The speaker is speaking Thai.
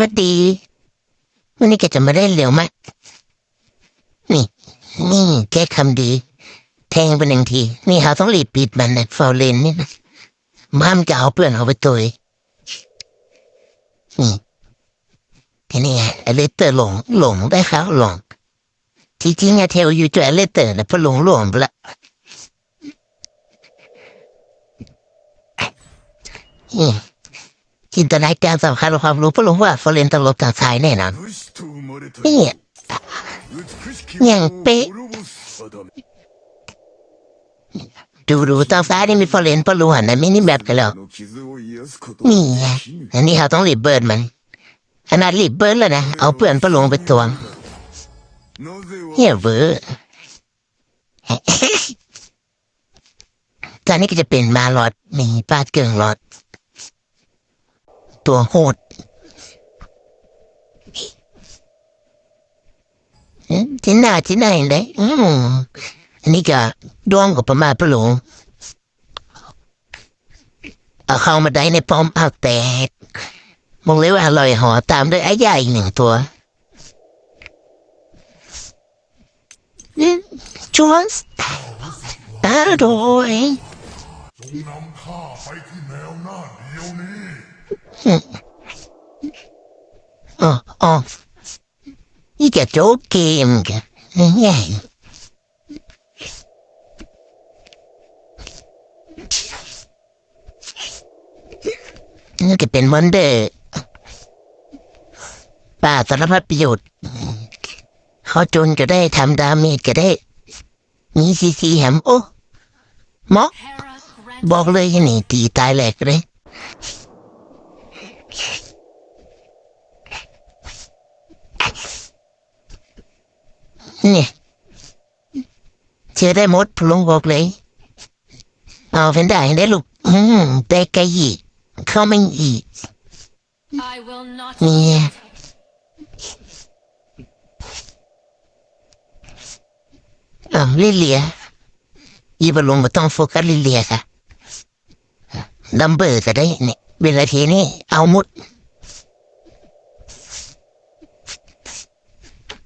วัสดี วันนี้แกจะมาเล่นเร็วมาก นี่ นี่แกคำดี แทงไปหนึ่งที นี่เราต้องรีบปิดมันนะฟอลเลนนี่นะมามจะเอาเพื่อนเอาไปตัวนี่แค่นี้ไงอเลเตอร์หลงหลงได้ครับหลงที่จริงอะเทลอยู่ตัวอเลเตอร์นะพะหลงหลงไปละนี่ จินตนาการสำคัญความรู้เพราะรู้ว่าเขาเรียนตลบจากชายแน่นอนนี่อย่างเป๊ะดูดูตาฟ้านี่มีฟอเลนพอรูหันนะไม่นี่แบบกันหรอกนี่ไงอันนี้เขาต้องรีบเบิร์ดมันขนาดรีบเบิร์ดแล้วนะ เอาเพื่อนพอลงไปตวงเฮ้ยเวอร์ตอนนี้ก็จะเป็นมาหลอดมีปาดเกิงหลอด ตัวโหดที่หน้าที่ไหนเลยอืมอันนี้ก็ดวงกับประมาณพะหลวงเอาเข้ามาได้ในป้อมเอาแตกมองเลยว่าอร่อยหอตามด้วยไอ้ใหญ่หนึ่งตัวจวสตาโดยจงนำข้าไปที่แนวหน้าเดียวนี้ อ๋ออ๋อนี่จะโจ๊กเกมกันนี่ไงนี่ก็เป็นวันเดอร์ป่าสารพัดประโยชน์เขาจนก็ได้ทำดาเมจก็ได้ มีซีซีแฮมโอ้หมอบอกเลยนี่ตีตายแหลกเลย เนี่ยเชื่อได้หมดพลุงบอกเลยเอาเป็นได้ได้ลูกอืมแต่ไกอีกเขาไม่อีก I will not เนี่ย